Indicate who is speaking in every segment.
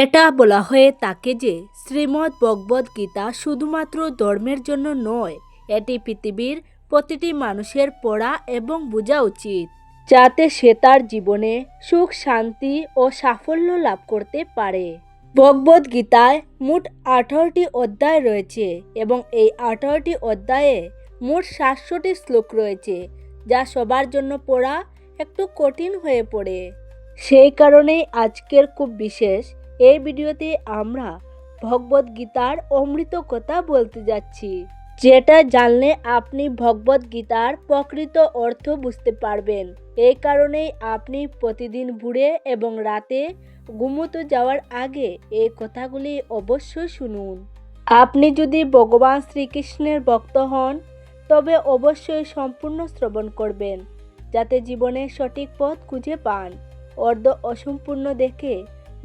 Speaker 1: এটা বলা হয়ে থাকে যে শ্রীমদ্ ভগবদ গীতা শুধুমাত্র ধর্মের জন্য নয়, এটি পৃথিবীর প্রতিটি মানুষের পড়া এবং বোঝা উচিত। যাতে সে তার জীবনে সুখ, শান্তি ও সাফল্য লাভ করতে পারে। ভগবদ গীতায় মোট আঠারোটি অধ্যায় রয়েছে এবং এই আঠারোটি অধ্যায়ে মোট সাতশোটি শ্লোক রয়েছে, যা সবার জন্য পড়া একটু কঠিন হয়ে পড়ে। সেই কারণেই আজকের খুব বিশেষ এই ভিডিওতে আমরা ভগবদ গীতার অমৃত কথা বলতে যাচ্ছি। যেটা জানলে আপনি ভগবদ গীতার প্রকৃত অর্থ বুঝতে পারবেন। এই কারণেই আপনি প্রতিদিন ভোরে এবং রাতে ঘুমোতে যাওয়ার আগে এই কথাগুলি অবশ্যই শুনুন। আপনি যদি ভগবান শ্রীকৃষ্ণের ভক্ত হন, তবে অবশ্যই সম্পূর্ণ শ্রবণ করবেন, যাতে জীবনের সঠিক পথ খুঁজে পান। অর্ধ অসম্পূর্ণ দেখে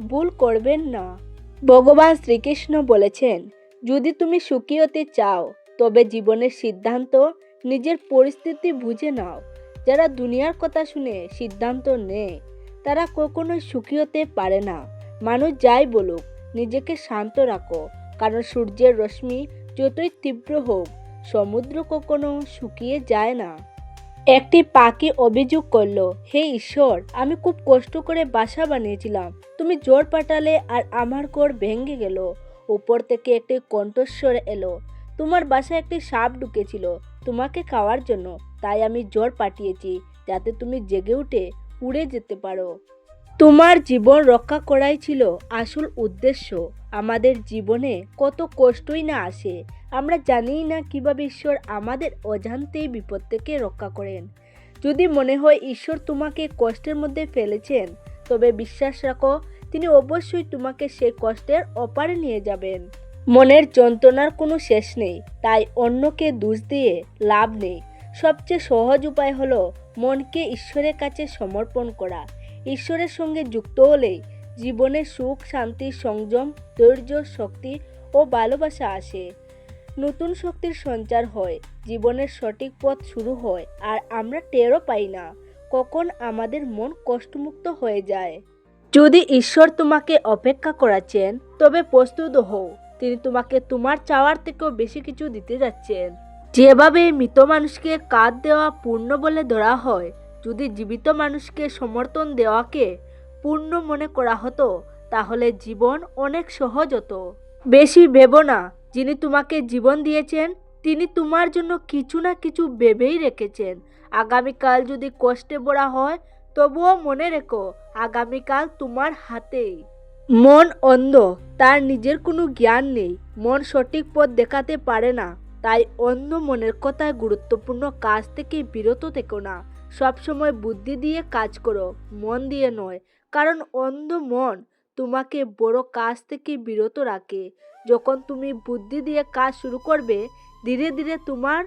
Speaker 1: ভুল করবেন না। ভগবান শ্রীকৃষ্ণ বলেছেন, যদি তুমি সুখী হতে চাও, তবে জীবনের সিদ্ধান্ত নিজের পরিস্থিতি বুঝে নাও। যারা দুনিয়ার কথা শুনে সিদ্ধান্ত নেয়, তারা কখনোই সুখী হতে পারে না। মানুষ যাই বলুক, নিজেকে শান্ত রাখো, কারণ সূর্যের রশ্মি যতই তীব্র হোক, সমুদ্র কখনো শুকিয়ে যায় না। একটি পাখি অভিযোগ করল, হে ঈশ্বর, আমি খুব কষ্ট করে বাসা বানিয়েছিলাম। তুমি জোর পাঠালে আর আমার কোর ভেঙে গেল। উপর থেকে একটি কণ্ঠস্বর এলো, তোমার বাসায় একটি সাপ ঢুকেছিল তোমাকে খাওয়ার জন্য। তাই আমি জোর পাঠিয়েছি, যাতে তুমি জেগে উঠে উড়ে যেতে পারো। তোমার জীবন রক্ষা করাই ছিল আসল উদ্দেশ্য। আমাদের জীবনে কত কষ্টই না আসে, আমরা জানিই না কীভাবে ঈশ্বর আমাদের অজান্তেই বিপদ থেকে রক্ষা করেন। যদি মনে হয় ঈশ্বর তোমাকে কষ্টের মধ্যে ফেলেছেন, তবে বিশ্বাস রাখো, তিনি অবশ্যই তোমাকে সেই কষ্টের অপারে নিয়ে যাবেন। মনের যন্ত্রণার কোনো শেষ নেই, তাই অন্যকে দোষ দিয়ে লাভ নেই। সবচেয়ে সহজ উপায় হলো মনকে ঈশ্বরের কাছে সমর্পণ করা। ঈশ্বরের সঙ্গে যুক্ত হলেই জীবনে সুখ, শান্তি, সংযম, ধৈর্য, শক্তি ও ভালোবাসা আসে। নতুন শক্তির সঞ্চার হয়, জীবনের সঠিক পথ শুরু হয়, আর আমরা টেরও পাই না, কখন আমাদের মন কষ্টমুক্ত হয়ে যায়। যদি ঈশ্বর তোমাকে অপেক্ষা করাচ্ছেন, তবে প্রস্তুত হও, তিনি তোমাকে তোমার চাওয়ার থেকেও বেশি কিছু দিতে যাচ্ছেন। যেভাবে মৃত মানুষকে কাঁধ দেওয়া পূর্ণ বলে ধরা হয়, যদি জীবিত মানুষকে সমর্থন দেওয়াকে পূর্ণ মনে করা হতো, তাহলে জীবন অনেক সহজ হতো। বেশি ভেবো না, যিনি তোমাকে জীবন দিয়েছেন, তিনি তোমার জন্য কিছু না কিছু ভেবেই রেখেছেন। আগামীকাল যদি কষ্টে ভরা হয়, তবুও মনে রেখো, আগামীকাল তোমার হাতেই। মন অন্ধ, তার নিজের কোনো জ্ঞান নেই, মন সঠিক পথ দেখাতে পারে না। তাই অন্ধ মনের কথায় গুরুত্বপূর্ণ কাজ থেকে বিরত থেকো না। সবসময় বুদ্ধি দিয়ে কাজ করো, মন দিয়ে নয় কারণ অন্ধ মন তোমাকে বড় কাজ থেকে বিরত রাখে। যখন তুমি বুদ্ধি দিয়ে কাজ শুরু করবে, ধীরে ধীরে তোমার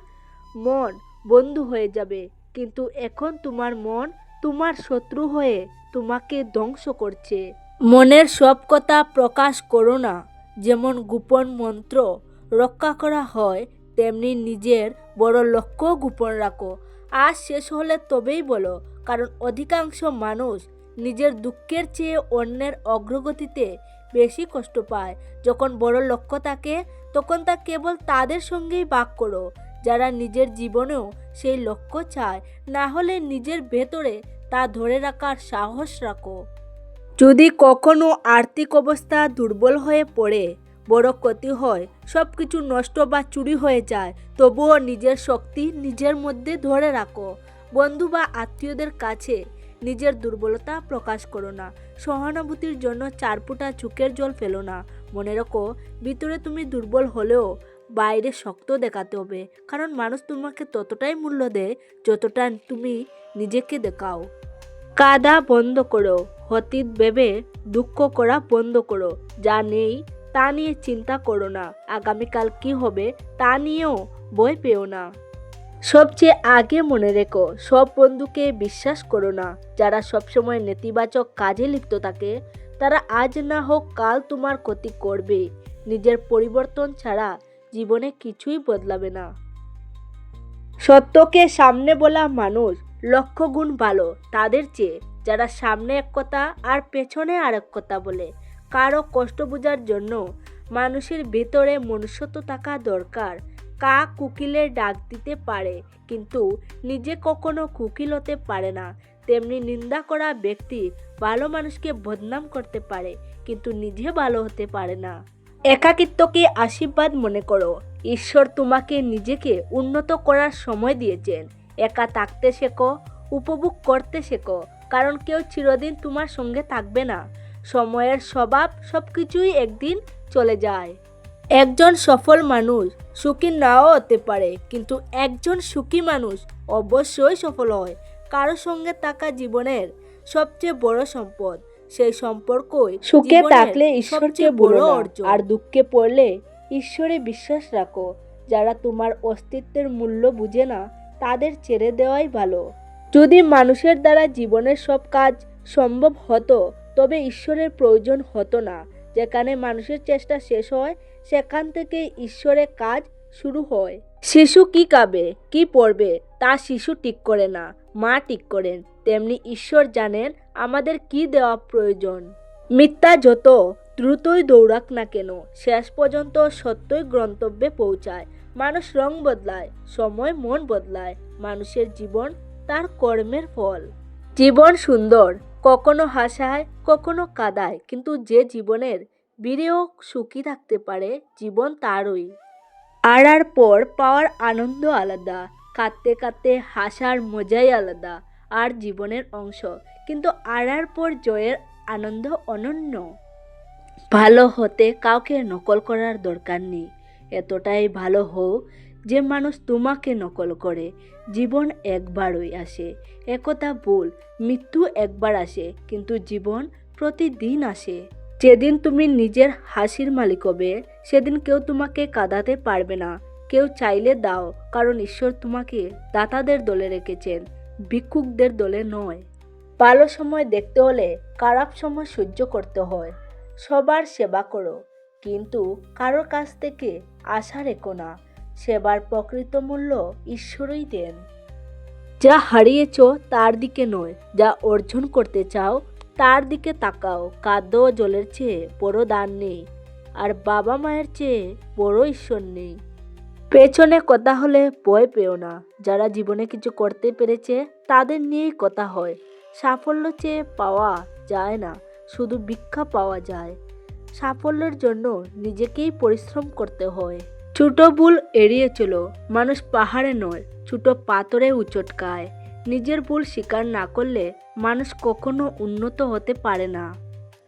Speaker 1: মন বন্ধু হয়ে যাবে। কিন্তু এখন তোমার মন তোমার শত্রু হয়ে তোমাকে ধ্বংস করছে। মনের সব কথা প্রকাশ করো না। যেমন গোপন মন্ত্র রক্ষা করা হয়, তেমনি নিজের বড় লক্ষ্য গোপন রাখো। আজ শেষ হলে তবেই বলো, কারণ অধিকাংশ মানুষ নিজের দুঃখের চেয়ে অন্যের অগ্রগতিতে বেশি কষ্ট পায়। যখন বড় লক্ষ্য থাকে, তখন তা কেবল তাদের সঙ্গেই ভাগ করো। যারা নিজের জীবনেও সেই লক্ষ্য চায়, না হলে নিজের ভেতরে তা ধরে রাখার সাহস রাখো। যদি কখনো আর্থিক অবস্থা দুর্বল হয়ে পড়ে, বড় ক্ষতি হয় সব কিছু নষ্ট বা চুরি হয়ে যায়, তবুও নিজের শক্তি নিজের মধ্যে ধরে রাখো। বন্ধু বা আত্মীয়দের কাছে নিজের দুর্বলতা প্রকাশ করো না। সহানুভূতির জন্য চার ফুটা চুকের জল ফেলো না। মনে রাখো, ভিতরে তুমি দুর্বল হলেও বাইরে শক্ত দেখাতে হবে। কারণ মানুষ তোমাকে ততটাই মূল্য দেয় যতটা তুমি নিজেকে দেখাও। কাদা বন্ধ করো অতীত ভেবে দুঃখ করা বন্ধ করো। যা নেই, তা নিয়ে চিন্তা করো না। আগামীকাল কি হবে, তা নিয়েও বই পেও না। সবচেয়ে আগে মনে রেখো, সব বন্ধুকে বিশ্বাস করো না। যারা সবসময় নেতিবাচক কাজে লিপ্ত থাকে, তারা আজ না হোক কাল তোমার ক্ষতি করবে। নিজের পরিবর্তন ছাড়া জীবনে কিছুই বদলাবে না। সত্যকে সামনে বলা মানুষ লক্ষ্য গুণ ভালো, তাদের চেয়ে। যারা সামনে এক কথা আর পেছনে আরেক কথা বলে, কারও কষ্ট বোঝার জন্য মানুষের ভেতরে মনুষ্যত্ব থাকা দরকার। কাক কুকিলের ডাক দিতে পারে, কিন্তু নিজে কখনো কুকিল হতে পারে না। তেমনি নিন্দা করা ব্যক্তি ভালো মানুষকে বদনাম করতে পারে, কিন্তু নিজে ভালো হতে পারে না। একাকিত্বকে আশীর্বাদ মনে করো। ঈশ্বর তোমাকে নিজেকে উন্নত করার সময় দিয়েছেন। একা থাকতে শেখো, উপভোগ করতে শেখো, কারণ কেউ চিরদিন তোমার সঙ্গে থাকবে না। সময়ের স্বভাব সব কিছুই একদিন চলে যায়। একজন সফল মানুষ সুখী নাও হতে পারে কিন্তু একজন সুখী মানুষ অবশ্যই সফল হয়। কারও সঙ্গে থাকা জীবনের সবচেয়ে বড় সম্পদ সেই সম্পর্কই সুখে থাকলে ঈশ্বরকে বড় অর্জন। আর দুঃখে পড়লে ঈশ্বরে বিশ্বাস রাখো। যারা তোমার অস্তিত্বের মূল্য বুঝে না তাদের ছেড়ে দেওয়াই ভালো। যদি মানুষের দ্বারা জীবনের সব কাজ সম্ভব হতো তবে ঈশ্বরের প্রয়োজন হতো না। যেখানে মানুষের চেষ্টা শেষ হয় সেখান থেকে ঈশ্বরের কাজ শুরু হয়। শিশু কি কাবে কি পড়বে, তা শিশু ঠিক করে না, মা ঠিক করেন। তেমনি ঈশ্বর জানেন আমাদের কি দেওয়া প্রয়োজন। মিথ্যা যত, দ্রুতই দৌড়াক না কেন, শেষ পর্যন্ত সত্যই গন্তব্যে পৌঁছায়। মানুষ রং বদলায়, সময় মন বদলায়, মানুষের জীবন তার কর্মের ফল। জীবন সুন্দর, কখনো হাসায়, কখনো কাদায়, কিন্তু যে জীবনের বীরেও সুখী থাকতে পারে, জীবন তারই। আর আর পর পাওয়ার আনন্দ আলাদা, কাঁদতে কাঁদতে হাসার মজাই আলাদা, আর জীবনের অংশ। কিন্তু আর আর পর জয়ের আনন্দ অনন্য। ভালো হতে কাউকে নকল করার দরকার নেই। এতটাই ভালো হও যে মানুষ তোমাকে নকল করে। জীবন একবারই আসে। একথা ভুল, মৃত্যু একবার আসে, কিন্তু জীবন প্রতিদিন আসে। যেদিন তুমি নিজের হাসির মালিক হবে, সেদিন কেউ তোমাকে কাঁদাতে পারবে না। কেউ চাইলে দাও, কারণ ঈশ্বর তোমাকে দাতাদের দলে রেখেছেন, ভিক্ষুকদের দলে নয়। ভালো সময় দেখতে হলে, খারাপ সময় সহ্য করতে হয়। সবার সেবা করো, কিন্তু কারোর কাছ থেকে আশা রেখো না। সেবার প্রকৃত মূল্য ঈশ্বরই দেন। যা হারিয়েছ তার দিকে নয়, যা অর্জন করতে চাও তার দিকে তাকাও কাদ্য জলের চেয়ে বড় দান নেই, আর বাবা মায়ের চেয়ে বড় ঈশ্বর নেই। পেছনে কথা হলে ভয় পেও না, যারা জীবনে কিছু করতে পেরেছে, তাদের নিয়েই কথা হয়। সাফল্য চেয়ে পাওয়া যায় না, শুধু ভিক্ষা পাওয়া যায়। সাফল্যের জন্য নিজেকেই পরিশ্রম করতে হয়। ছোট ভুল এড়িয়ে চলো, মানুষ পাহাড়ে নয়, ছোট পাথরে উচটকায় নিজের ভুল স্বীকার না করলে মানুষ কখনো উন্নত হতে পারে না।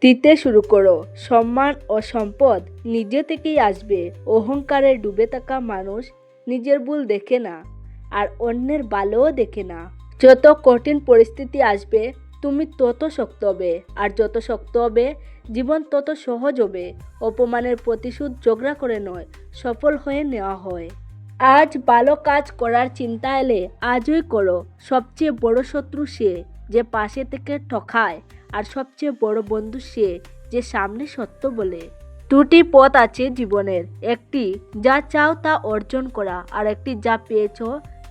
Speaker 1: দিতে শুরু করো। সম্মান ও সম্পদ নিজে থেকেই আসবে। অহংকারে ডুবে থাকা মানুষ নিজের ভুল দেখে না, আর অন্যের ভালোও দেখে না। যত কঠিন পরিস্থিতি আসবে, তুমি তত শক্ত হবে। আর যত শক্ত হবে, জীবন তত সহজ হবে। অপমানের প্রতিশোধ ঝগড়া করে নয়, সফল হয়ে নেওয়া হয়। আজ ভালো কাজ করার চিন্তা এলে আজই করো। সবচেয়ে বড় শত্রু সে যে পাশে থেকে ঠকায়, আর সবচেয়ে বড় বন্ধু সে যে সামনে সত্য বলে। দুটি পথ আছে জীবনের, একটি যা চাও তা অর্জন করা, আর একটি যা পেয়েছ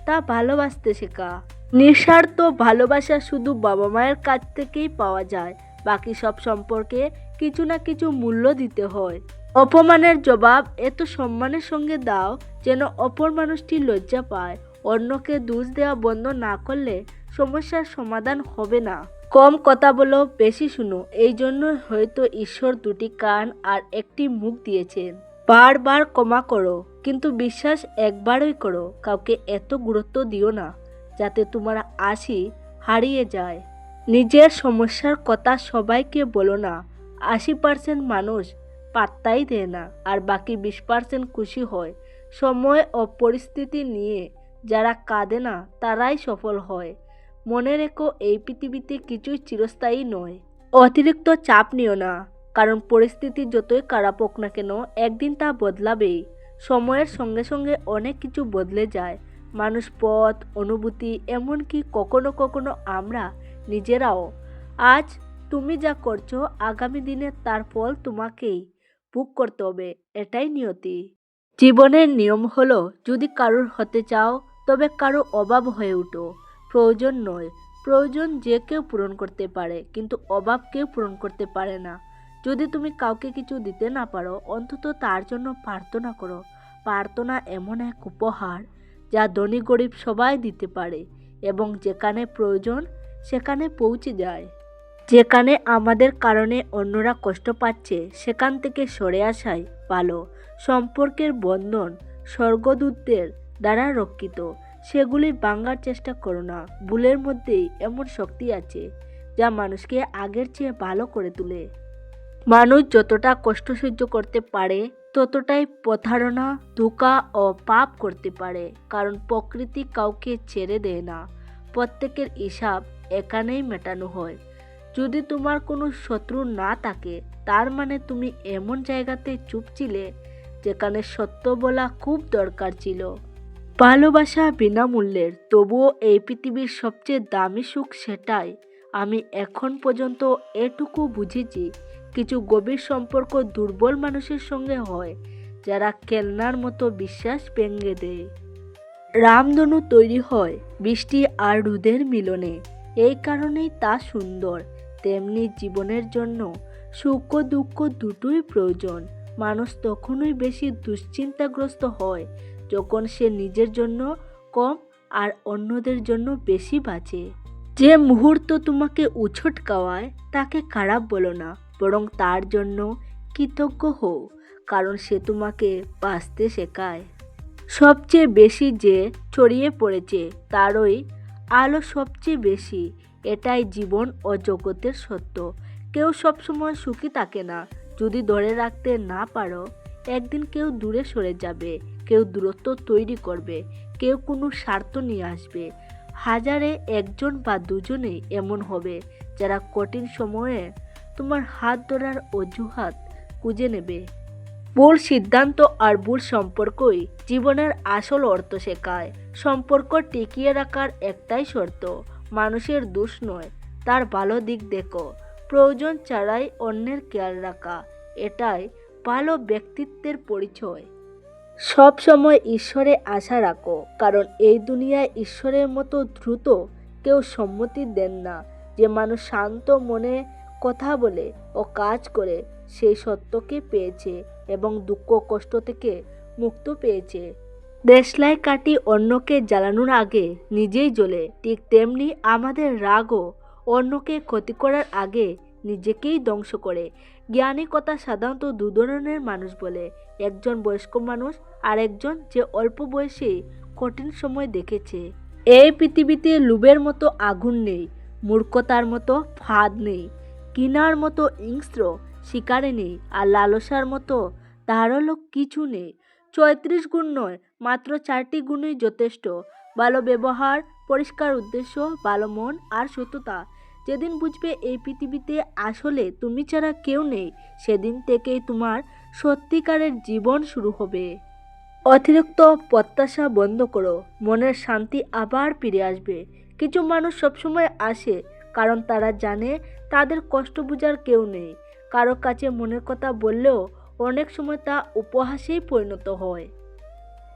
Speaker 1: তা ভালোবাসতে শেখা। নিঃস্বার্থ ভালোবাসা শুধু বাবা মায়ের কাছ থেকেই পাওয়া যায়, বাকি সব সম্পর্কে কিছু না কিছু মূল্য দিতে হয়। অপমানের জবাব, এত সম্মানের সঙ্গে দাও যেন অপর মানুষটি লজ্জা পায়। অন্যকে দোষ দেওয়া বন্ধ না করলে সমস্যার সমাধান হবে না। কম কথা বলো, বেশি শুনো। এই জন্য হয়তো ঈশ্বর দুটি কান আর একটি মুখ দিয়েছেন বারবার ক্ষমা করো, কিন্তু বিশ্বাস একবারই করো। কাউকে এত গুরুত্ব দিও না, যাতে তোমার আশি হারিয়ে যায়। নিজের সমস্যার কথা সবাইকে বলো না। আশি পার্সেন্ট মানুষ পাত্তাই দেয় না। আর বাকি বিশ পার্সেন্ট খুশি হয়। সময় ও পরিস্থিতি নিয়ে যারা কাঁদে না, তারাই সফল হয়। মনে রেখো, এই পৃথিবীতে কিছুই চিরস্থায়ী নয়। অতিরিক্ত চাপ নিও না। কারণ পরিস্থিতি যতই খারাপ হোক না কেন, একদিন তা বদলাবেই। সময়ের সঙ্গে সঙ্গে অনেক কিছু বদলে যায়। মানুষ পথ, অনুভূতি, এমনকি কখনো কখনো আমরা নিজেরাও। আজ তুমি যা করছ, আগামী দিনে তার ফল তোমাকেই। ভোগ করতে হবে, এটাই নিয়তি। জীবনের নিয়ম হলো, যদি কারোর হতে চাও, তবে কারও অভাব হয়ে উঠো। প্রয়োজন নয়। প্রয়োজন যে কেউ পূরণ করতে পারে, কিন্তু অভাব কেউ পূরণ করতে পারে না। যদি তুমি কাউকে কিছু দিতে না পারো, অন্তত তার জন্য প্রার্থনা করো। প্রার্থনা এমন এক উপহার, যা ধনী গরিব সবাই দিতে পারে, এবং যেখানে প্রয়োজন, সেখানে পৌঁছে যায়। যেখানে আমাদের কারণে অন্যরা কষ্ট পাচ্ছে, সেখান থেকে সরে আসাই ভালো। সম্পর্কের বন্ধন, স্বর্গদূতদের দ্বারা রক্ষিত, সেগুলি ভাঙার চেষ্টা করো না। ভুলের মধ্যেই এমন শক্তি আছে, যা মানুষকে আগের চেয়ে ভালো করে তোলে। মানুষ যতটা কষ্ট সহ্য করতে পারে, ততটাই প্রতারণা, ধোঁকা ও পাপ করতে পারে, কারণ প্রকৃতি কাউকে ছেড়ে দেয় না। প্রত্যেকের হিসাব এখানেই মেটানো হয়। যদি তোমার কোনো শত্রু না থাকে, তার মানে তুমি এমন জায়গাতে চুপ ছিলে যেখানে সত্য বলা খুব দরকার ছিল। ভালোবাসা বিনামূল্যের তবুও এই পৃথিবীর সবচেয়ে দামি সুখ সেটাই। আমি এখন পর্যন্ত এটুকু বুঝেছি, কিছু গভীর সম্পর্ক দুর্বল মানুষের সঙ্গে হয়, যারা খেলনার মতো বিশ্বাস ভেঙে দেয়। রামধনু তৈরি হয় বৃষ্টি আর রুদের মিলনে, এই কারণেই তা সুন্দর। তেমনি জীবনের জন্য সুখ দুঃখ দুটোই প্রয়োজন। মানুষ তখনই বেশি দুশ্চিন্তাগ্রস্ত হয় যখন সে নিজের জন্য কম আর অন্যদের জন্য বেশি বাঁচে যে মুহূর্ত তোমাকে উছট খাওয়ায়, তাকে খারাপ বলো না, বরং তার জন্য কৃতজ্ঞ হও, কারণ সে তোমাকে বাঁচতে শেখায়। সবচেয়ে বেশি যে ছড়িয়ে পড়েছে, তারই আলো সবচেয়ে বেশি। এটাই জীবন ও জগতের সত্য। কেউ সবসময় সুখী থাকে না। যদি ধরে রাখতে না পারো, একদিন কেউ দূরে সরে যাবে, কেউ দূরত্ব তৈরি করবে, কেউ কোনো স্বার্থ নিয়ে আসবে। হাজারে একজন বা দুজনে এমন হবে যারা কঠিন সময়ে তোমার হাত ধরার অজুহাত খুঁজে নেবে। ভুল সিদ্ধান্ত আর ভুল সম্পর্কই জীবনের আসল অর্থ শেখায়। সম্পর্ক টিকিয়ে রাখার একটাই শর্ত। মানুষের দোষ নয়, তার ভালো দিক দেখো। প্রয়োজন ছাড়াই অন্যের খেয়াল রাখা, এটাই ভালো ব্যক্তিত্বের পরিচয়। সব সময় ঈশ্বরে আশা রাখো, কারণ এই দুনিয়ায় ঈশ্বরের মতো দ্রুত কেউ সম্মতি দেন না। যে মানুষ শান্ত মনে কথা বলে ও কাজ করে, সেই সত্যকে পেয়েছে এবং দুঃখ কষ্ট থেকে মুক্ত পেয়েছে। দেশলাই কাটি অন্যকে জ্বালানোর আগে নিজেই জ্বলে। ঠিক তেমনি আমাদের রাগও অন্যকে ক্ষতি করার আগে নিজেকেই ধ্বংস করে। জ্ঞানী কথা সাধারণত দু ধরনের মানুষ বলে। একজন বয়স্ক মানুষ আর একজন যে অল্প বয়সেই কঠিন সময় দেখেছে। এই পৃথিবীতে লুবের মতো আগুন নেই, মূর্খতার মতো ফাঁদ নেই কিনার মতো হিংস্র শিকারে নেই, আর লালসার মতো ধারালো কিছু নেই। চৌত্রিশ গুণ নয় মাত্র চারটি গুণই যথেষ্ট। ভালো ব্যবহার পরিষ্কার উদ্দেশ্য ভালো মন আর সততা। যেদিন বুঝবে এই পৃথিবীতে আসলে তুমি ছাড়া কেউ নেই, সেদিন থেকেই তোমার সত্যিকারের জীবন শুরু হবে। অতিরিক্ত প্রত্যাশা বন্ধ করো, মনের শান্তি আবার ফিরে আসবে। কিছু মানুষ সবসময় আসে, কারণ তারা জানে তাদের কষ্ট বোঝার কেউ নেই। কারও কাছে মনের কথা বললেও অনেক সময় তা উপহাসেই পরিণত হয়।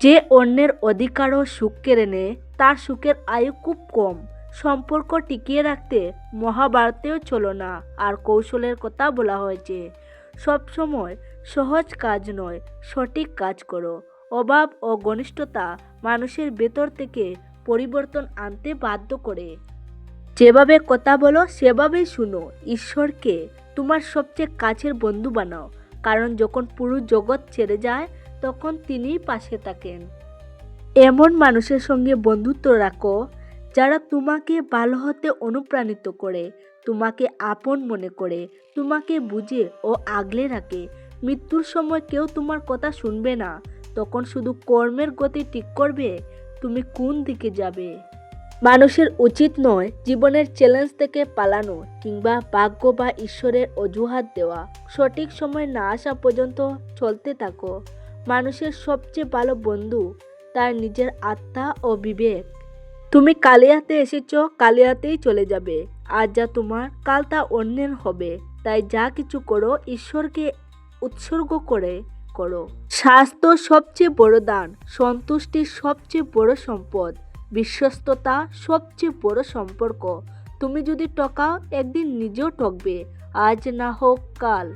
Speaker 1: যে অন্যের অধিকার ও সুখ কেড়ে নেয়, তার সুখের আয়ু খুব কম। সম্পর্ক টিকিয়ে রাখতে মহাভারতেও চলো না, আর কৌশলের কথা বলা হয়েছে। সবসময় সহজ কাজ নয়, সঠিক কাজ করো। অভাব ও ঘনিষ্ঠতা মানুষের ভেতর থেকে পরিবর্তন আনতে বাধ্য করে। যেভাবে কথা বলো, সেভাবেই শুনো। ঈশ্বরকে তোমার সবচেয়ে কাছের বন্ধু বানাও, কারণ যখন পুরো জগৎ ছেড়ে যায় তখন তিনিই পাশে থাকেন। এমন মানুষের সঙ্গে বন্ধুত্ব রাখো, যারা তোমাকে ভালো হতে অনুপ্রাণিত করে, তোমাকে আপন মনে করে, তোমাকে বুঝে ও আগলে রাখে। মৃত্যুর সময় কেউ তোমার কথা শুনবে না, তখন শুধু কর্মের গতি ঠিক করবে, তুমি কোন দিকে যাবে? মানুষের উচিত নয় জীবনের চ্যালেঞ্জ থেকে পালানো কিংবা ভাগ্য বা ঈশ্বরের অজুহাত দেওয়া। সঠিক সময় না আসা পর্যন্ত চলতে থাকো। মানুষের সবচেয়ে ভালো বন্ধু তার নিজের আত্মা ও বিবেক। তুমি কালিয়াতে এসেছ, কালিয়াতেই চলে যাবে। আজ যা তোমার, কাল তা অন্যের হবে। তাই যা কিছু করো, ঈশ্বরকে উৎসর্গ করে করো। স্বাস্থ্য সবচেয়ে বড় দান, সন্তুষ্টি সবচেয়ে বড় সম্পদ, বিশ্বস্ততা সবচেয়ে বড় সম্পর্ক। তুমি যদি টকাও একদিন নিজেও টকবে আজ না হোক কাল।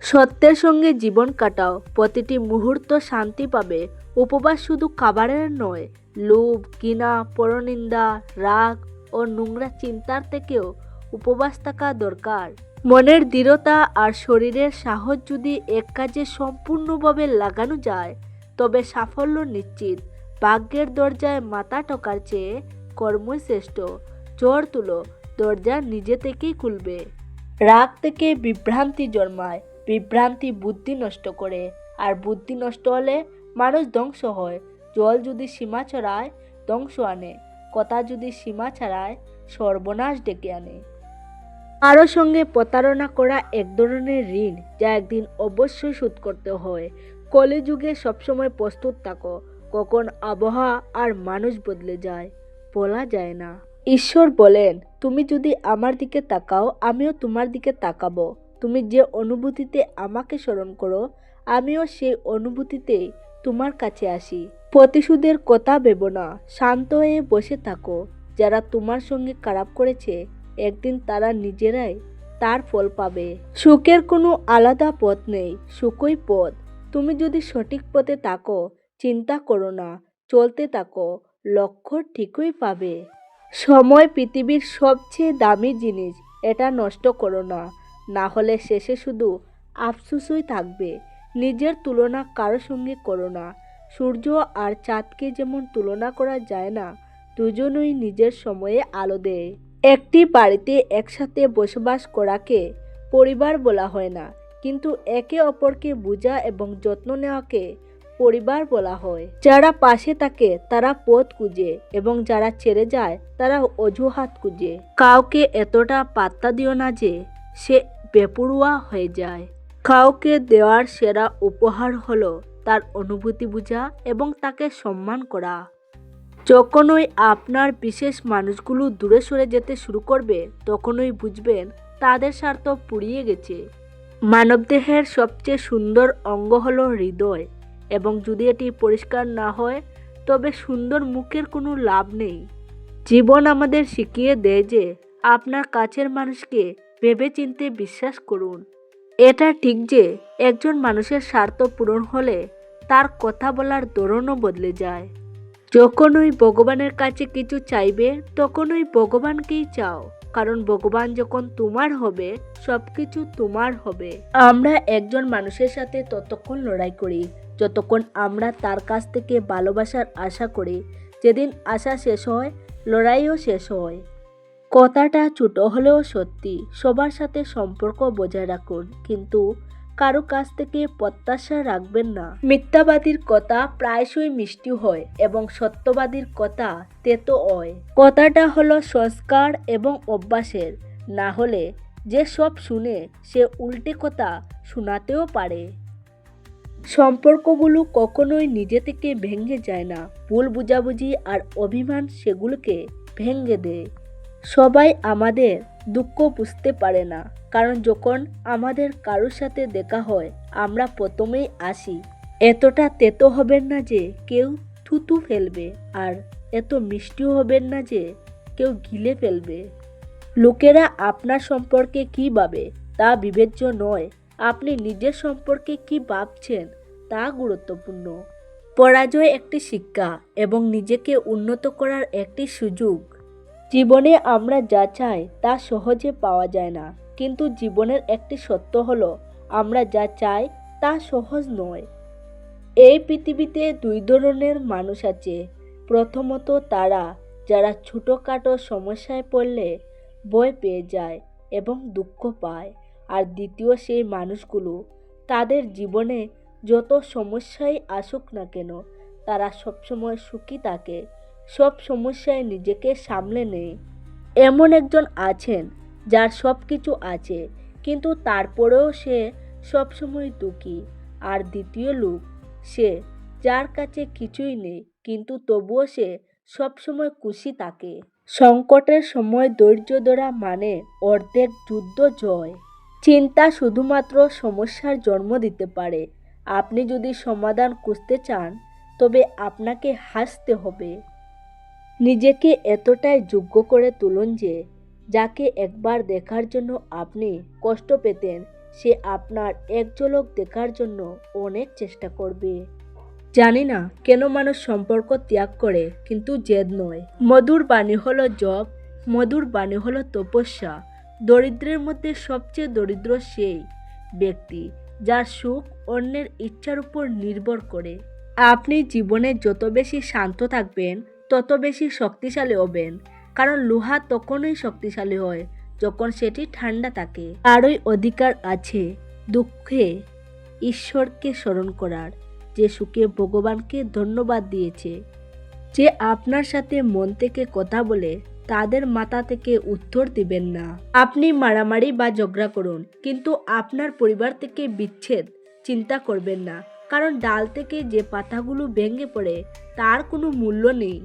Speaker 1: সত্যের সঙ্গে জীবন কাটাও। প্রতিটি মুহূর্ত শান্তি পাবে। উপবাস শুধু খাবারের নয়, লোভ কিনা পরনিন্দা, রাগ ও নোংরা চিন্তার থেকেও উপবাস থাকা দরকার। মনের দৃঢ়তা আর শরীরের সাহস যদি এক কাজে সম্পূর্ণভাবে লাগানো যায়, তবে সাফল্য নিশ্চিত। ভাগ্যের দরজায় মাথা ঠকার চেয়ে কর্মই শ্রেষ্ঠ। জোর তুলো, দরজা নিজে থেকেই খুলবে। রাগ থেকে বিভ্রান্তি জন্মায়। বিভ্রান্তি বুদ্ধি নষ্ট করে। আর বুদ্ধি নষ্ট হলে মানুষ ধ্বংস হয়। জল যদি সীমা ছড়ায়, ধ্বংস আনে। কথা যদি সীমা ছাড়ায়, সর্বনাশ ডেকে আনে। কারও সঙ্গে প্রতারণা করা এক ধরনের ঋণ যা একদিন অবশ্যই শোধ করতে হয়। কলিযুগে সবসময় প্রস্তুত থাকো, কখন আবহাওয়া আর মানুষ বদলে যায়। বলা যায় না। ঈশ্বর বলেন, তুমি যদি আমার দিকে তাকাও, আমিও তোমার দিকে তাকাবো। তুমি যে অনুভূতিতে আমাকে স্মরণ করো, আমিও সেই অনুভূতিতে তোমার কাছে আসি। প্রতিশোধের কথা ভেবো না, শান্ত হয়ে বসে থাকো। যারা তোমার সঙ্গে খারাপ করেছে, একদিন তারা নিজেরাই তার ফল পাবে। সুখের কোনো আলাদা পথ নেই, সুখই পথ। তুমি যদি সঠিক পথে থাকো, চিন্তা করো না, চলতে থাকো, লক্ষ্য ঠিকই পাবে। সময় পৃথিবীর সবচেয়ে দামি জিনিস, এটা নষ্ট করো না। না হলে শেষে শুধু আফসোসই থাকবে। নিজের তুলনা কারও সঙ্গে করো না। সূর্য আর চাঁদকে যেমন তুলনা করা যায় না, দুজনই নিজের সময়ে আলো দেয়। একটি বাড়িতে একসাথে বসবাস করাকে পরিবার বলা হয় না, কিন্তু একে অপরকে বোঝা এবং যত্ন নেওয়াকে পরিবার বলা হয়। যারা পাশে থাকে, তারা পথ খুঁজে এবং যারা ছেড়ে যায়, তারা অজুহাত খুঁজে। কাউকে এতটা পাত্তা দিও না যে সে বেপরুয়া হয়ে যায়। কাউকে দেওয়ার সেরা উপহার হলো তার অনুভূতি বোঝা এবং তাকে সম্মান করা। যখনই আপনার বিশেষ মানুষগুলো দূরে সরে যেতে শুরু করবে, তখনই বুঝবেন তাদের স্বার্থ পুড়িয়ে গেছে। মানবদেহের সবচেয়ে সুন্দর অঙ্গ হলো হৃদয় এবং যদি এটি পরিষ্কার না হয়, তবে সুন্দর মুখের কোনো লাভ নেই। জীবন আমাদের শিখিয়ে দেয় যে, আপনার কাছের মানুষকে ভেবেচিন্তে বিশ্বাস করুন। এটা ঠিক যে একজন মানুষের স্বার্থ পূরণ হলে তার কথা বলার ধরনও বদলে যায়। যখনই ভগবানের কাছে কিছু চাইবে, তখনই ভগবানকেই চাও। কারণ ভগবান যখন তোমার হবে সব কিছু তোমার হবে। আমরা একজন মানুষের সাথে ততক্ষণ লড়াই করি, যতক্ষণ আমরা তার কাছ থেকে ভালোবাসার আশা করি। যেদিন আশা শেষ হয়, লড়াইও শেষ হয়। কথাটা ছোট হলেও সত্যি, সবার সাথে সম্পর্ক বজায় রাখুন, কিন্তু কারও কাছ থেকে প্রত্যাশা রাখবেন না। মিথ্যাবাদীর কথা প্রায়শই মিষ্টি হয় এবং সত্যবাদীর কথা তেতো হয়। কথাটা হলো সংস্কার এবং অভ্যাসের, না হলে যে সব শুনে সে উল্টে কথা শোনাতেও পারে। সম্পর্কগুলো কখনোই নিজে থেকে ভেঙে যায় না। ভুল বুঝাবুঝি আর অভিমান সেগুলোকে ভেঙে দেয়। সবাই আমাদের দুঃখ বুঝতে পারে না। কারণ যখন আমাদের কারোর সাথে দেখা হয়, আমরা প্রথমেই আসি। এতটা তেতো হবেন না যে কেউ থুতু ফেলবে, আর এত মিষ্টিও হবেন না যে কেউ গিলে ফেলবে। লোকেরা আপনার সম্পর্কে কী ভাবে, তা বিবেচ্য নয়। আপনি নিজের সম্পর্কে কি ভাবছেন, তা গুরুত্বপূর্ণ। পরাজয় একটি শিক্ষা, এবং নিজেকে উন্নত করার একটি সুযোগ। জীবনে আমরা যা চাই তা সহজে পাওয়া যায় না। কিন্তু জীবনের একটি সত্য হলো, আমরা যা চাই তা সহজ নয়। এই পৃথিবীতে দুই ধরনের মানুষ আছে। প্রথমত তারা, যারা ছোটোখাটো সমস্যায় পড়লে বই পেয়ে যায় এবং দুঃখ পায়। আর দ্বিতীয় সেই মানুষগুলো, তাদের জীবনে যত সমস্যাই আসুক না কেন, তারা সবসময় সুখী থাকে। সব সমস্যায় নিজেকে সামলে নেয় এমন একজন আছেন যার সব কিছু আছে, কিন্তু তারপরেও সে সবসময় দুঃখী। আর দ্বিতীয় লোক, সে যার কাছে কিছুই নেই, কিন্তু তবুও সে সবসময় খুশি থাকে। সংকটের সময় ধৈর্য ধরা মানে অর্ধেক যুদ্ধ জয়। চিন্তা শুধুমাত্র সমস্যার জন্ম দিতে পারে। আপনি যদি সমাধান খুঁজতে চান, তবে আপনাকে হাসতে হবে। নিজেকে এতটাই যোগ্য করে তুলুন যে, যাকে একবার দেখার জন্য আপনি কষ্ট পেতেন, সে আপনার এক ঝলক দেখার জন্য অনেক চেষ্টা করবে। জানি না কেন মানুষ সম্পর্ক ত্যাগ করে, কিন্তু জেদ নয়। মধুর বাণী হলো জপ, মধুর বাণী হলো তপস্যা। দরিদ্রের মধ্যে সবচেয়ে দরিদ্র সেই ব্যক্তি, যার সুখ অন্যের ইচ্ছার উপর নির্ভর করে। আপনি জীবনে যত বেশি শান্ত থাকবেন তত বেশি শক্তিশালী হবেন, কারণ লোহা তখনই শক্তিশালী হয় যখন সেটি ঠান্ডা থাকে। তারই অধিকার আছে দুঃখে ঈশ্বরকে স্মরণ করার, যে সুখে ভগবানকে ধন্যবাদ দিয়েছে। যে আপনার সাথে মন থেকে কথা বলে তাদের মাথা থেকে উত্তর দিবেন না। আপনি মারামারি বা ঝগড়া করুন, কিন্তু আপনার পরিবার থেকে বিচ্ছেদ চিন্তা করবেন না। কারণ ডাল থেকে যে পাতাগুলো ভেঙে পড়ে, তার কোনো মূল্য নেই।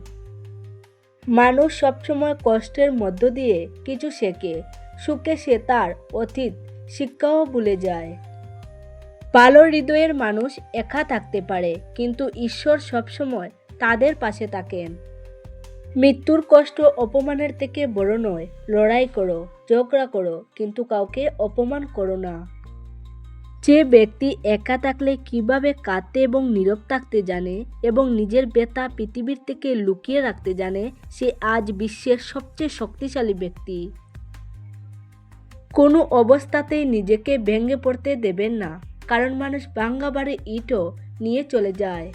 Speaker 1: মানুষ সবসময় কষ্টের মধ্য দিয়ে কিছু শেখে, সুখে সে তার অতীত শিক্ষাও ভুলে যায়। ভালো হৃদয়ের মানুষ একা থাকতে পারে, কিন্তু ঈশ্বর সবসময় তাদের পাশে থাকেন। মৃত্যুর কষ্ট অপমানের থেকে বড় নয়, লড়াই করো, ঝগড়া করো, কিন্তু কাউকে অপমান করো না। যে ব্যক্তি একা থাকলে কীভাবে কাঁদতে এবং নীরব থাকতে জানে এবং নিজের ব্যথা পৃথিবীর থেকে লুকিয়ে রাখতে জানে, সে আজ বিশ্বের সবচেয়ে শক্তিশালী ব্যক্তি। কোনো অবস্থাতেই নিজেকে ভেঙে পড়তে দেবেন না, কারণ মানুষ বাড়ি ইটও নিয়ে চলে যায়।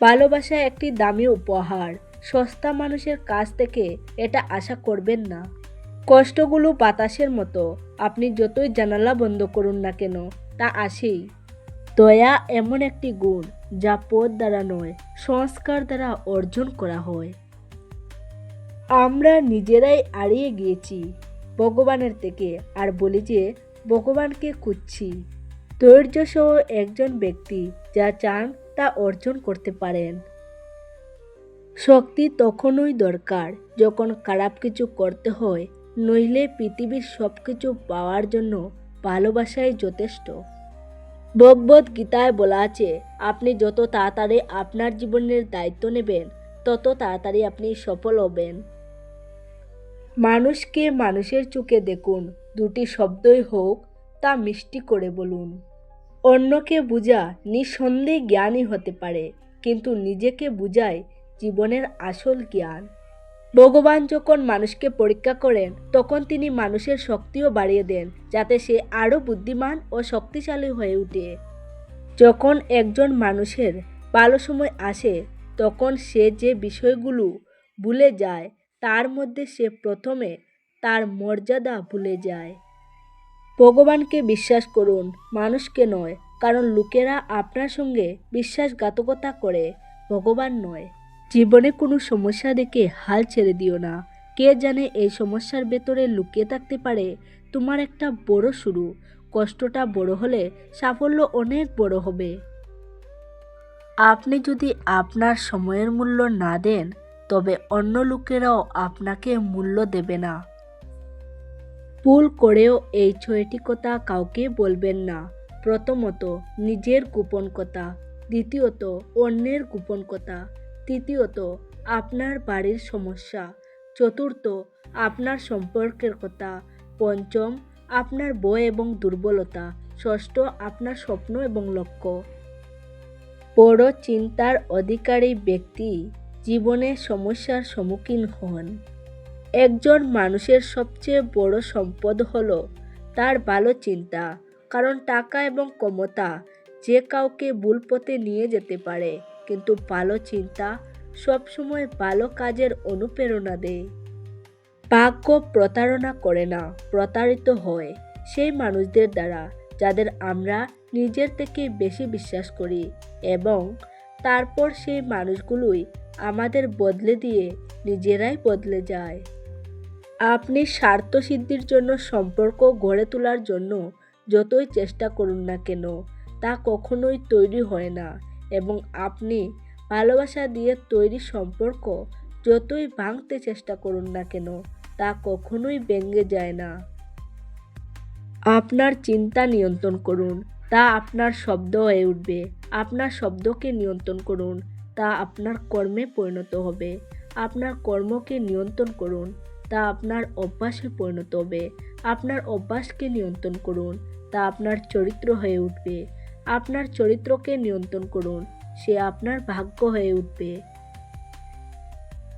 Speaker 1: ভালোবাসা একটি দামি উপহার, সস্তা মানুষের কাছ থেকে এটা আশা করবেন না। কষ্টগুলো বাতাসের মতো, আপনি যতই জানালা বন্ধ করুন না কেন তা আসেই দয়া এমন একটি গুণ যা পথ দ্বারা নয়, সংস্কার দ্বারা অর্জন করা হয়। আমরা নিজেরাই হারিয়ে গিয়েছি ভগবানের থেকে আর বলি যে, ভগবানকে খুঁজছি। ধৈর্য সহ একজন ব্যক্তি যা চান তা অর্জন করতে পারেন। শক্তি তখনই দরকার যখন খারাপ কিছু করতে হয়, নইলে পৃথিবীর সব কিছু পাওয়ার জন্য ভালোবাসাই যথেষ্ট। ভগবত গীতায় বলা আছে, আপনি যত তাড়াতাড়ি আপনার জীবনের দায়িত্ব নেবেন, তত তাড়াতাড়ি আপনি সফল হবেন। মানুষকে মানুষের চোখে দেখুন, দুটি শব্দই হোক তা মিষ্টি করে বলুন। অন্যকে বোঝা নিঃসন্দেহে জ্ঞানই হতে পারে, কিন্তু নিজেকে বুঝায় জীবনের আসল জ্ঞান। ভগবান যখন মানুষকে পরীক্ষা করেন, তখন তিনি মানুষের শক্তিও বাড়িয়ে দেন, যাতে সে আরও বুদ্ধিমান ও শক্তিশালী হয়ে ওঠে যখন একজন মানুষের ভালো সময় আসে, তখন সে যে বিষয়গুলো ভুলে যায়, তার মধ্যে সে প্রথমে তার মর্যাদা ভুলে যায়। ভগবানকে বিশ্বাস করুন, মানুষকে নয়, কারণ লোকেরা আপনার সঙ্গে বিশ্বাসঘাতকতা করে, ভগবান নয়। জীবনে কোনো সমস্যা দেখে হাল ছেড়ে দিও না। কে জানে এই সমস্যার ভেতরে লুকিয়ে থাকতে পারে? তোমার একটা বড় শুরু। কষ্টটা বড় হলে সাফল্য অনেক বড় হবে। আপনি যদি আপনার সময়ের মূল্য না দেন, তবে অন্য লোকেরাও আপনাকে মূল্য দেবে না। ভুল করেও এই ছয়টি কথা কাউকে বলবেন না। প্রথমত, নিজের গোপন কথা। দ্বিতীয়ত, অন্যের গোপন কথা। তৃতীয়ত, আপনার বাড়ির সমস্যা। চতুর্থ, আপনার সম্পর্কের কথা। পঞ্চম, আপনার বই এবং দুর্বলতা। ষষ্ঠ, আপনার স্বপ্ন এবং লক্ষ্য। বড় চিন্তার অধিকারী ব্যক্তি জীবনে সমস্যার সম্মুখীন হন। একজন মানুষের সবচেয়ে বড় সম্পদ হল তার ভালো চিন্তা, কারণ টাকা এবং ক্ষমতা যে কাউকে ভুল পথে নিয়ে যেতে পারে। কিন্তু ভালো চিন্তা সবসময় ভালো কাজের অনুপ্রেরণা দেয়। ভাগ্য প্রতারণা করে না, প্রতারিত হয় সেই মানুষদের দ্বারা যাদের আমরা নিজের থেকে বেশি বিশ্বাস করি এবং তারপর সেই মানুষগুলোই আমাদের বদলে দিয়ে নিজেরাই বদলে যায়। আপনি স্বার্থসিদ্ধির জন্য সম্পর্ক গড়ে তোলার জন্য যতই চেষ্টা করুন না কেন, তা কখনোই তৈরি হয় না। এবং আপনি ভালোবাসা দিয়ে তৈরি সম্পর্ক যতই ভাঙতে চেষ্টা করুন না কেন, তা কখনোই ভেঙে যায় না। আপনার চিন্তা নিয়ন্ত্রণ করুন, তা আপনার শব্দ হয়ে উঠবে। আপনার শব্দকে নিয়ন্ত্রণ করুন, তা আপনার কর্মে পরিণত হবে। আপনার কর্মকে নিয়ন্ত্রণ করুন, তা আপনার অভ্যাসে পরিণত হবে। আপনার অভ্যাসকে নিয়ন্ত্রণ করুন, তা আপনার চরিত্র হয়ে উঠবে। আপনার চরিত্রকে নিয়ন্ত্রণ করুন। সে আপনার ভাগ্য হয়ে উঠবে।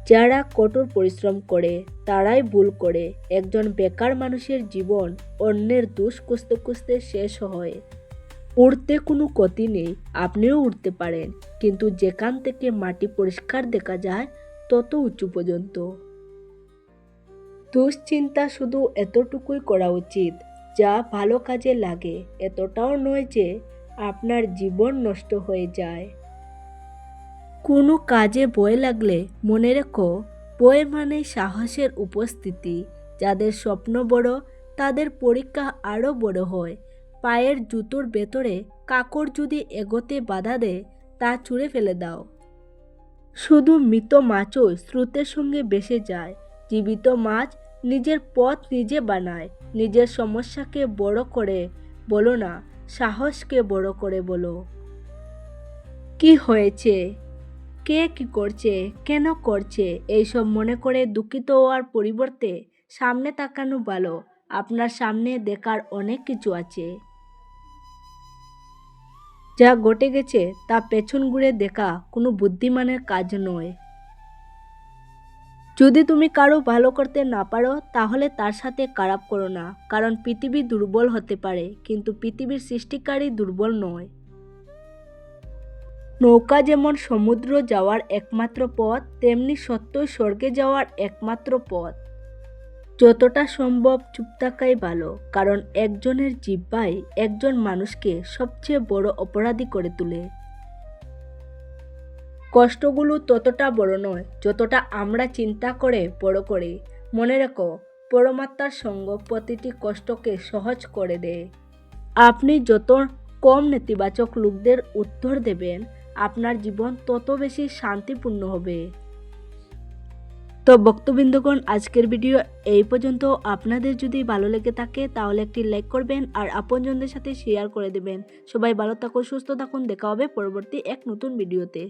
Speaker 1: যারা কঠোর পরিশ্রম করে, তারাই ভুল করে। একজন বেকার মানুষের জীবন অন্যের দোষ খুঁজতে খুঁজতে শেষ হয়। উড়তে কোনো ক্ষতি নেই, আপনিও উঠতে পারেন। কিন্তু যেখান থেকে মাটি পরিষ্কার দেখা যায়, তত উঁচু পর্যন্ত। দুশ্চিন্তা শুধু এতটুকুই করা উচিত। যা ভালো কাজে লাগে, এতটাও নয় যে আপনার জীবন নষ্ট হয়ে যায়। কোনো কাজে বয় লাগলে মনে রেখো বয় মানে সাহসের উপস্থিতি। যাদের স্বপ্ন বড়, তাদের পরীক্ষা আরও বড় হয়। পায়ের জুতোর ভেতরে কাকড় যদি এগোতে বাধা দেয়, তা ছুঁড়ে ফেলে দাও। শুধু মৃত মাছও স্রোতের সঙ্গে বেসে যায়। জীবিত মাছ নিজের পথ নিজে বানায়, নিজের সমস্যাকে বড় করে। বলো না সাহসকে বড় করে বলো। কি হয়েছে? কে কি করছে? কেন করছে? এইসব মনে করে দুঃখিত হওয়ার পরিবর্তে সামনে তাকানো ভালো। আপনার সামনে দেখার অনেক কিছু আছে। যা ঘটে গেছে তা পেছন ঘুরে দেখা কোনো বুদ্ধিমানের কাজ নয়। যদি তুমি কারও ভালো করতে না পারো, তাহলে তার সাথে খারাপ করো না, কারণ পৃথিবী দুর্বল হতে পারে, কিন্তু পৃথিবীর সৃষ্টিকারী দুর্বল নয়। নৌকা যেমন সমুদ্র যাওয়ার একমাত্র পথ, তেমনি সত্যই স্বর্গে যাওয়ার একমাত্র পথ। যতটা সম্ভব চুপ থাকাই ভালো, কারণ একজনের জিব্বাই একজন মানুষকে সবচেয়ে বড় অপরাধী করে তোলে। কষ্টগুলো ততটা বড় নয়, যতটা আমরা চিন্তা করে বড় করি। মনে রেখো, পরমাত্মার সঙ্গ প্রতিটি কষ্টকে সহজ করে দেয়। আপনি যত কম নেতিবাচক লোকদের উত্তর দেবেন, আপনার জীবন তত বেশি শান্তিপূর্ণ হবে। তো বক্তবৃন্দগণ আজকের ভিডিও এই পর্যন্ত। আপনাদের যদি ভালো লেগে থাকে, তাহলে একটি লাইক করবেন আর আপনজনদের সাথে শেয়ার করে দেবেন। সবাই ভালো থাকুন, সুস্থ থাকুন। দেখা হবে পরবর্তী এক নতুন ভিডিওতে।